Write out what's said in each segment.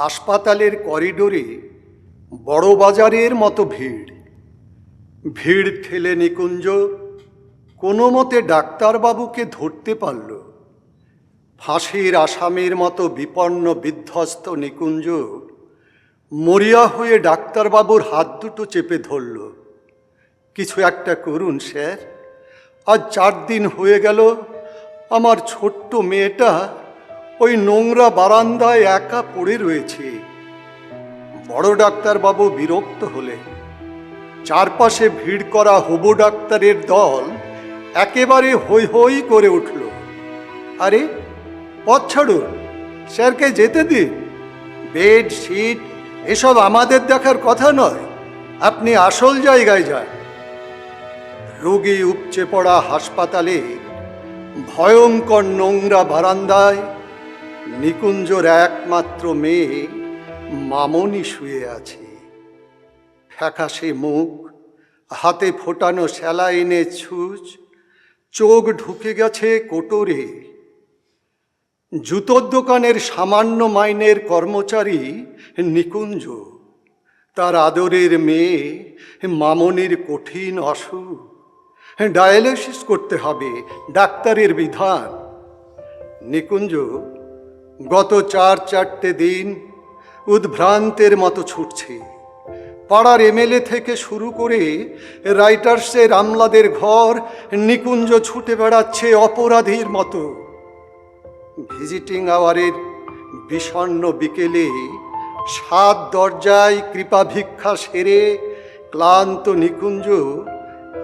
হাসপাতালের করিডোরে বড় বাজারের মতো ভিড়। ভিড় ঠেলে নিকুঞ্জ কোনো মতে ডাক্তারবাবুকে ধরতে পারল। ফাঁসির আসামির মতো বিপন্ন বিধ্বস্ত নিকুঞ্জ মরিয়া হয়ে ডাক্তারবাবুর হাত দুটো চেপে ধরল। কিছু একটা করুন, স্যার। আজ চার দিন হয়ে গেল। আমার ছোট্ট মেয়েটা ওই নোংরা বারান্দায় একা পড়ে রয়েছে। বড় ডাক্তারবাবু বিরক্ত হলে। চারপাশে ভিড় করা হবু ডাক্তারের দল একেবারে হৈ হৈ করে উঠল। আরে, পথ ছাড়ুন, স্যারকে যেতে দিন। বেড, সিট, এসব আমাদের দেখার কথা নয়। আপনি আসল জায়গায় যান। রোগী উপচে পড়া হাসপাতালে ভয়ঙ্কর নোংরা বারান্দায় নিকুঞ্জর একমাত্র মেয়ে মামনি শুয়ে আছে। ফ্যাকাশে মুখ, হাতে ফোটানো স্যালাইনে ছুঁচ, চোখ ঢুকে গেছে কোটরে। জুতোর দোকানের সামান্য মাইনের কর্মচারী নিকুঞ্জ। তার আদরের মেয়ে মামনির কঠিন অসুখ। ডায়ালিসিস করতে হবে, ডাক্তারের বিধান। নিকুঞ্জ গত চার চারটে দিন উদ্ভ্রান্তের মতো ছুটছে। পাড়ার এমএলএ থেকে শুরু করে রাইটার্সের আমলাদের ঘর, নিকুঞ্জ ছুটে বেড়াচ্ছে অপরাধীর মতো। ভিজিটিং আওয়ারের বিষণ্ন বিকেলে সাত দরজায় কৃপা ভিক্ষা সেরে ক্লান্ত নিকুঞ্জ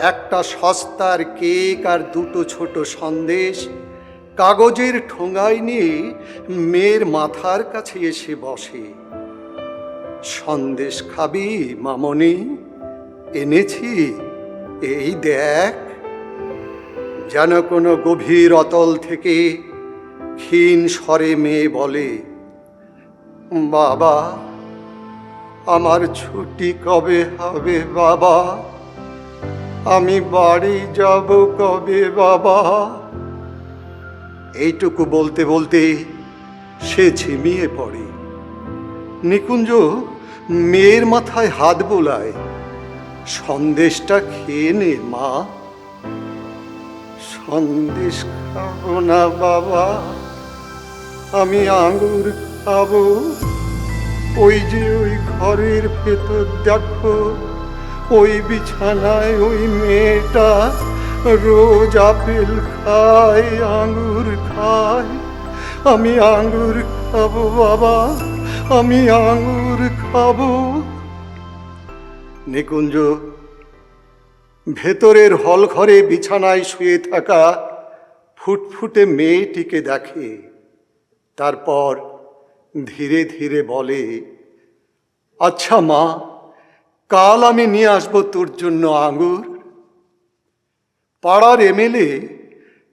একটা সস্তার কেক আর দুটো ছোট সন্দেশ কাগজের ঠোঙায় নিয়ে মেয়ের মাথার কাছে এসে বসে। সন্দেশ খাবি মামনি, এনেছি, এই দেখ। যেন কোনো গভীর অতল থেকে ক্ষীণ স্বরে মেয়ে বলে, বাবা, আমার ছুটি কবে হবে বাবা? আমি বাড়ি যাব কবে বাবা? এইটুকু বলতে বলতে সে ঝিমিয়ে পড়ে। নিকুঞ্জ মেয়ের মাথায় হাত বোলায়, সন্দেশটা খেয়ে নে, মা। সন্দেশ খাব না, বাবা, আমি আঙুর খাব। ওই যে ওই ঘরের ভেতর দেখো, ওই বিছানায় ওই মেয়েটা রোজ আপেল খাই আঙ্গুর খাই। আমি আঙ্গুর খাব, বাবা, আমি আঙ্গুর খাব। নিকুঞ্জ, ভেতরের হল ঘরে বিছানায় শুয়ে থাকা ফুটফুটে মেয়েটিকে দেখে, তারপর ধীরে ধীরে বলে আচ্ছা মা, কাল আমি নিয়ে আসব তোর জন্য আঙ্গুর পাড়ার এমএলএ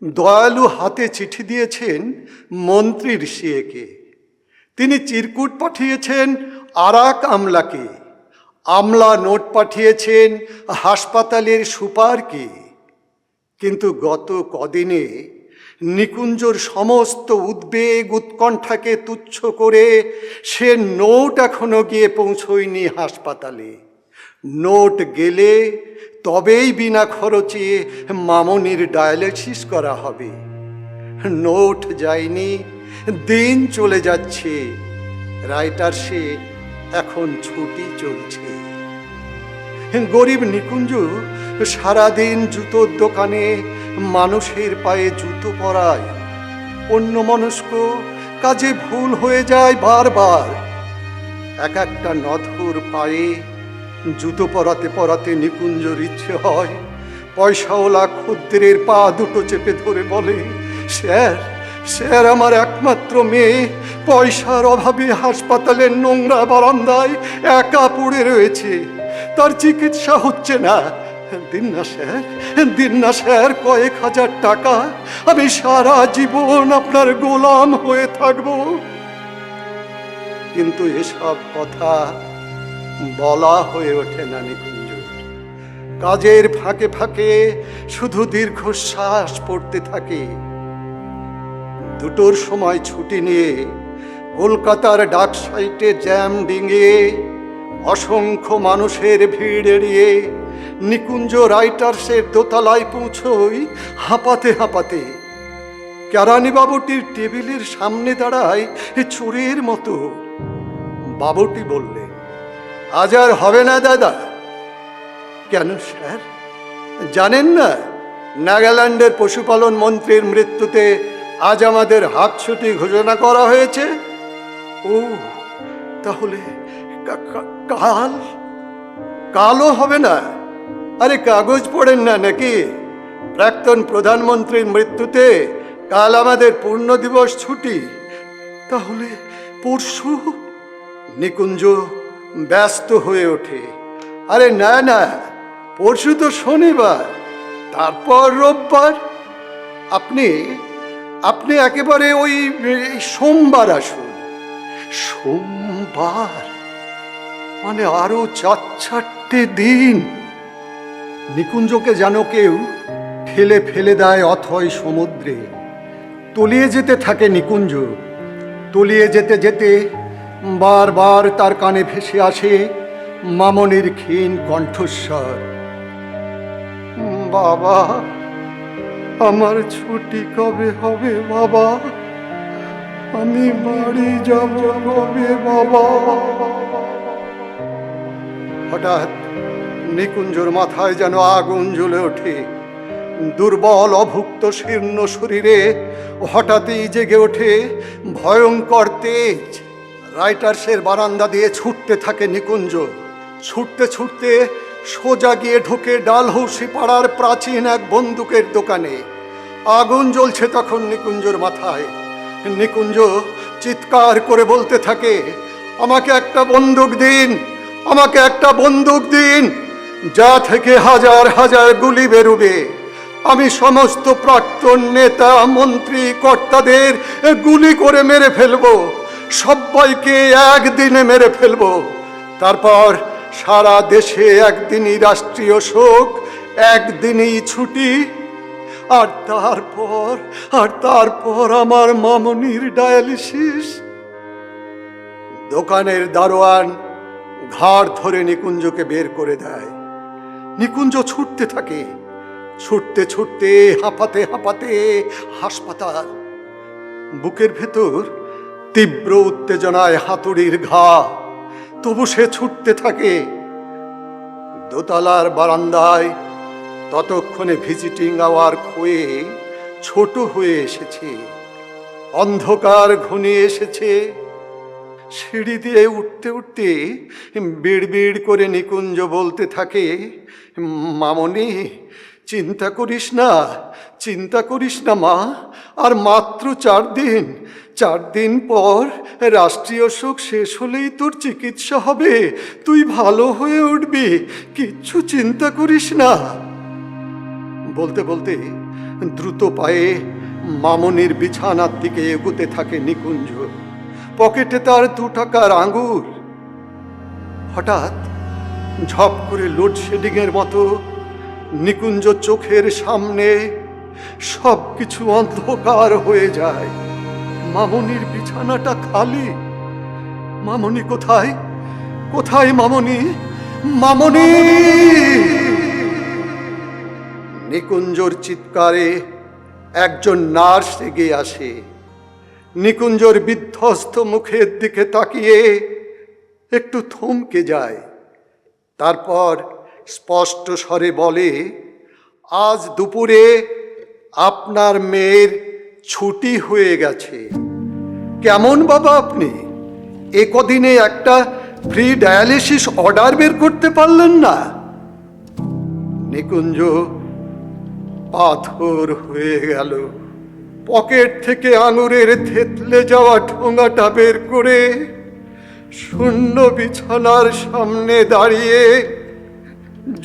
দয়ালু হাতে চিঠি দিয়েছেন মন্ত্রীর সিয়েকে তিনি চিরকুট পাঠিয়েছেন আরাক আমলাকে। আমলা নোট পাঠিয়েছেন হাসপাতালের সুপারকে। কিন্তু গত কদিনে নিকুঞ্জর সমস্ত উদ্বেগ উৎকণ্ঠাকে তুচ্ছ করে সে নোট এখনও গিয়ে পৌঁছয়নি হাসপাতালে। নোট গেলে তবেই বিনা খরচে মামনির ডায়ালিসিস করা হবে। নোট যায়নি, দিন চলে যাচ্ছে রাইটার সে এখন ছুটি চলছে। গরিব নিকুঞ্জ, সারাদিন জুতোর দোকানে মানুষের পায়ে জুতো পরায়। অন্য মনস্ক কাজে ভুল হয়ে যায় বারবার। এক একটা নধুর পায়ে জুতো পরাতে পরাতে নিকুঞ্জর ইচ্ছে হয়। পয়সাওয়ালা ক্ষুদ্রের পা দুটো চেপে ধরে বলে, স্যার স্যার, আমার একমাত্র মেয়ে। পয়সার অভাবে হাসপাতালের নোংরা বারান্দায় একা পড়ে রয়েছে। তার চিকিৎসা হচ্ছে না। দিন না, স্যার, দিন না, স্যার, কয়েক হাজার টাকা। আমি সারা জীবন আপনার গোলাম হয়ে থাকব। কিন্তু এসব কথা বলা হয়ে ওঠে না নিকুঞ্জ। কাজের ফাঁকে ফাঁকে শুধু দীর্ঘশ্বাস পড়তে থাকে। দুটোর সময় ছুটি নিয়ে কলকাতার ডাক সাইটে জ্যাম ডিঙিয়ে অসংখ্য মানুষের ভিড় এড়িয়ে নিকুঞ্জ রাইটার্সের দোতলায় পৌঁছই হাঁপাতে হাঁপাতে কেরানি বাবুটির টেবিলের সামনে দাঁড়ায় চোরের মতো। বাবুটি বললে আজ আর হবে না, দাদা। কেন, স্যার? জানেন না, নাগাল্যান্ডের পশুপালন মন্ত্রীর মৃত্যুতে আজ আমাদের হাত ছুটি ঘোষণা করা হয়েছে? ও, তাহলে কাল? কালও হবে না? আরে, কাগজ পড়েন না নাকি? প্রাক্তন প্রধানমন্ত্রীর মৃত্যুতে কাল আমাদের পূর্ণ দিবস ছুটি। তাহলে পরশু? নিকুঞ্জ ব্যস্ত হয়ে ওঠে। আরে না না, পরশু তো শনিবার, তারপর রোববার। আপনি আপনি একেবারে ওই সোমবার আসুন। সোমবার? মানে আরও চার, চারটে দিন। নিকুঞ্জকে যেন কেউ ঠেলে ফেলে দেয় অথয় সমুদ্রে। তলিয়ে যেতে থাকে নিকুঞ্জ। তলিয়ে যেতে যেতে বারবার তার কানে ভেসে আসে মামনির ক্ষীণ কণ্ঠস্বর। বাবা, আমার ছুটি কবে হবে বাবা? আমি বাড়ি যাব কবে বাবা? হঠাৎ নিকুঞ্জর মাথায় যেন আগুন জ্বলে ওঠে। দুর্বল অভুক্ত শীর্ণ শরীরে হঠাৎই জেগে ওঠে ভয়ঙ্কর তেজ। রাইটার্সের বারান্দা দিয়ে ছুটতে থাকে নিকুঞ্জ। ছুটতে ছুটতে সোজা গিয়ে ঢোকে ডালহৌসি পাড়ার প্রাচীন এক বন্দুকের দোকানে। আগুন জ্বলছে তখন নিকুঞ্জর মাথায়। নিকুঞ্জ চিৎকার করে বলতে থাকে, আমাকে একটা বন্দুক দিন, আমাকে একটা বন্দুক দিন, যা থেকে হাজার হাজার গুলি বেরোবে। আমি সমস্ত প্রাক্তন নেতা, মন্ত্রী, কর্তাদের গুলি করে মেরে ফেলব। সবাইকে একদিনে মেরে ফেলব। তারপর সারা দেশে একদিনই রাষ্ট্রীয় শোক, একদিনই ছুটি। আর তারপর আর তারপর আমার মামনির ডায়ালিসিস। দোকানের দারোয়ান ঘাড় ধরে নিকুঞ্জকে বের করে দেয়। নিকুঞ্জ ছুটতে থাকে। ছুটতে ছুটতে, হাঁপাতে হাঁপাতে হাসপাতাল। বুকের ভেতর তীব্র উত্তেজনায় হাতুড়ির ঘা। তবু সে ছুটতে থাকে দোতলার বারান্দায়। ততক্ষণে ভিজিটিং আওয়ার খুয়ে ছোট হয়ে এসেছে। অন্ধকার ঘনিয়ে এসেছে। সিঁড়ি দিয়ে উঠতে উঠতে বিড় বিড় করে নিকুঞ্জ বলতে থাকে, মামনি, চিন্তা করিস না, চিন্তা করিস না মা, আর মাত্র চার দিন চার দিন পর রাষ্ট্রীয় শোক শেষ হলেই তোর চিকিৎসা হবে। তুই ভালো হয়ে উঠবি, কিচ্ছু চিন্তা করিস না। বলতে বলতে দ্রুত পায়ে মামনির বিছানার দিকে এগুতে থাকে নিকুঞ্জ। পকেটে তার দু টাকার আঙুর। হঠাৎ ঝপ করে লোডশেডিং এর মতো নিকুঞ্জ চোখের সামনে সব কিছু অন্ধকার হয়ে যায়। মামনির বিছানাটা খালি। মামনি কোথায়? কোথায় মামনি? মামনি! নিকুঞ্জর চিৎকারে একজন নার্স এগিয়ে আসে। নিকুঞ্জর বিধ্বস্ত মুখের দিকে তাকিয়ে একটু থমকে যায়। তারপর স্পষ্ট স্বরে বলে, আজ দুপুরে আপনার মেয়ের ছুটি হয়ে গেছে। কেমন বাবা আপনি? এ কদিনে একটা ফ্রি ডায়ালিসিস অর্ডার বের করতে পারলেন না? নিকুঞ্জ, পাথর হয়ে গেল। পকেট থেকে আঙুরের থেতলে যাওয়া ঠোঙাটা বের করে শূন্য বিছানার সামনে দাঁড়িয়ে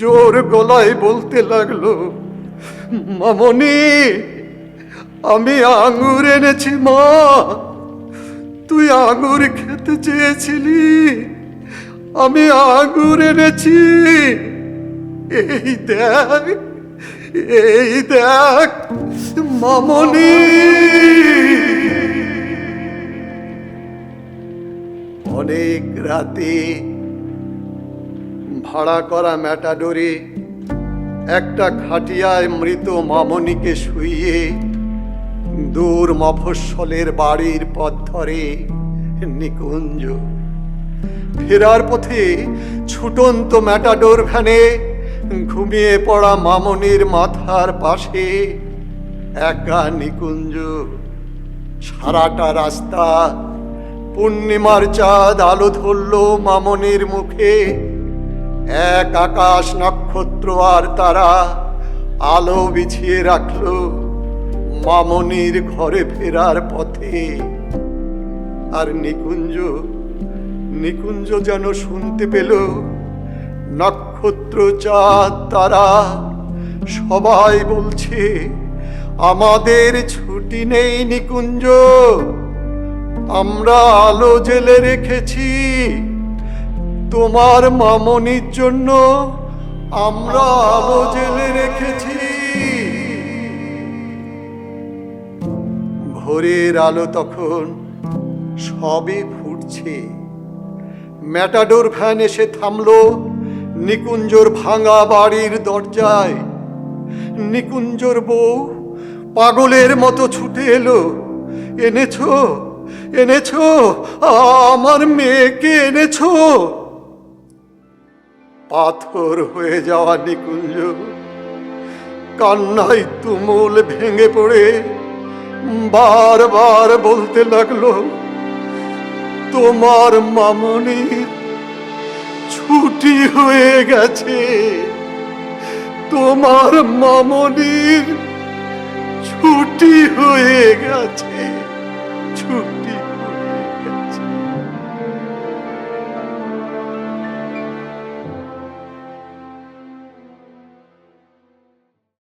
জোর গলায় বলতে লাগল, মামনি, আমি আঙুর এনেছি মা। তুই আঙুর খেতে চেয়েছিলি? আমি আঙুর এনেছি। এই দেখ এই দেখ, মামনি। অনেক রাতে ভাড়া করা ম্যাটাডোরে একটা খাটিয়ায় মৃত মামনিকে শুইয়ে দূর মফস্বলের বাড়ির পথ ধরে নিকুঞ্জ। ফেরার পথে ছুটন্ত ম্যাটাডোর ভ্যানে ঘুমিয়ে পড়া মামনির মাথার পাশে একা নিকুঞ্জ। সারাটা রাস্তা পূর্ণিমার চাঁদ আলো ধরল মামনির মুখে। এক আকাশ নক্ষত্র আর তারা আলো বিছিয়ে রাখল। মামনির ঘরে ফেরার পথে। আর নিকুঞ্জ নিকুঞ্জ যেন শুনতে পেল, নক্ষত্র চাঁদ, তারা সবাই বলছে, আমাদের ছুটি নেই নিকুঞ্জ, আমরা আলো জেলে রেখেছি। তোমার মামনির জন্য আমরা আলো জেলে রেখেছি। ভোরের আলো তখন সবে ফুটছে। ম্যাটাডোর ভ্যান এসে থামলো, নিকুঞ্জর ভাঙা বাড়ির দরজায়। নিকুঞ্জর বউ পাগলের মতো ছুটে এলো, এনেছো এনেছো, আমার মেয়েকে এনেছো? পাথর হয়ে যাওয়া নিকুঞ্জ, কান্নায় তুমুল ভেঙে পড়ে। বারবার বলতে লাগল তোমার মামনি ছুটি হয়ে গেছে। তোমার মামনির ছুটি হয়ে গেছে।